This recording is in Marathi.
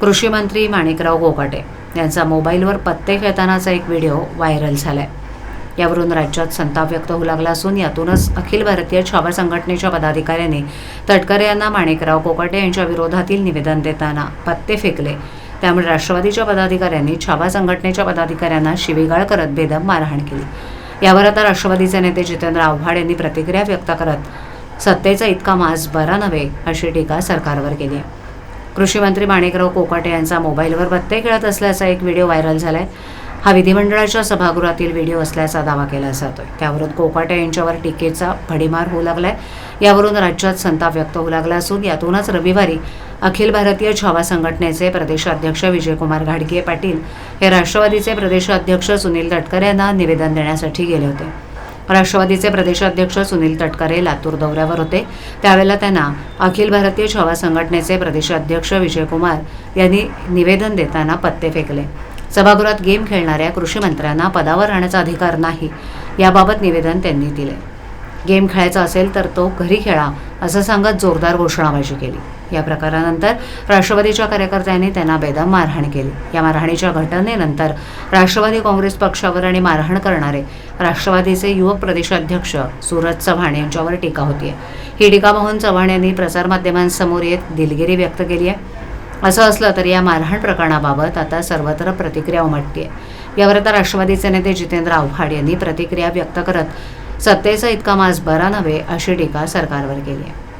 कृषी मंत्री माणिकराव गोकाटे यांचा मोबाईलवर पत्ते खेळतानाचा एक व्हिडिओ व्हायरल आहे यावरून राज्यात संताप व्यक्त होऊ लागला असून यातूनच अखिल भारतीय छावा संघटनेच्या पदाधिकाऱ्यांनी तटकरे यांना माणिकराव कोकाटे यांच्या विरोधातील निवेदन देताना पत्ते फेकले. त्यामुळे राष्ट्रवादीच्या पदाधिकाऱ्यांनी छावा संघटनेच्या पदाधिकाऱ्यांना शिवीगाळ करत बेदम मारहाण केली. यावर आता राष्ट्रवादीचे नेते जितेंद्र आव्हाड यांनी प्रतिक्रिया व्यक्त करत सत्तेचा इतका मास बरा नव्हे अशी टीका सरकारवर केली आहे. कृषीमंत्री माणिकराव कोकाटे यांचा मोबाईलवर पत्ते खेळत असल्याचा एक व्हिडिओ व्हायरल झाला आहे हा विधिमंडळाच्या सभागृहातील व्हिडिओ असल्याचा दावा केला जातोय. त्यावरून कोकाटे यांच्यावर टीकेचा भडीमार होऊ लागलाय. यावरून राज्यात संताप व्यक्त होऊ लागला असून यातूनच रविवारी अखिल भारतीय छावा संघटनेचे प्रदेशाध्यक्ष विजयकुमार घाडगे पाटील हे राष्ट्रवादीचे प्रदेशाध्यक्ष सुनील तटकरे यांना निवेदन देण्यासाठी गेले होते. राष्ट्रवादीचे प्रदेशाध्यक्ष सुनील तटकरे लातूर दौऱ्यावर होते. त्यावेळेला त्यांना अखिल भारतीय छवा संघटनेचे प्रदेशाध्यक्ष विजयकुमार यांनी निवेदन देताना पत्ते फेकले. सभागृहात गेम खेळणाऱ्या कृषी मंत्र्यांना पदावर राहण्याचा अधिकार नाही याबाबत निवेदन त्यांनी दिले. गेम खेळायचा असेल तर तो घरी खेळा असं सांगत जोरदार घोषणाबाजी केली. या प्रकारानंतर राष्ट्रवादीच्या कार्यकर्त्यांनी त्यांना बेदम मारहाण केली. या मारहाणीच्या घटनेनंतर राष्ट्रवादी काँग्रेस पक्षावर आणि मारहाण करणारे राष्ट्रवादीचे युवक प्रदेशाध्यक्ष सूरज चव्हाण यांच्यावर टीका होतीये. ही टीका पाहून चव्हाण यांनी प्रसारमाध्यमांसमोर येत दिलगिरी व्यक्त केली आहे. असं असलं तरी या मारहाण प्रकरणाबाबत आता सर्वत्र प्रतिक्रिया उमटते यावर आता राष्ट्रवादीचे नेते जितेंद्र आव्हाड यांनी प्रतिक्रिया व्यक्त करत सत्तेचा इतका मास बरा नव्हे अशी टीका सरकारवर केली आहे.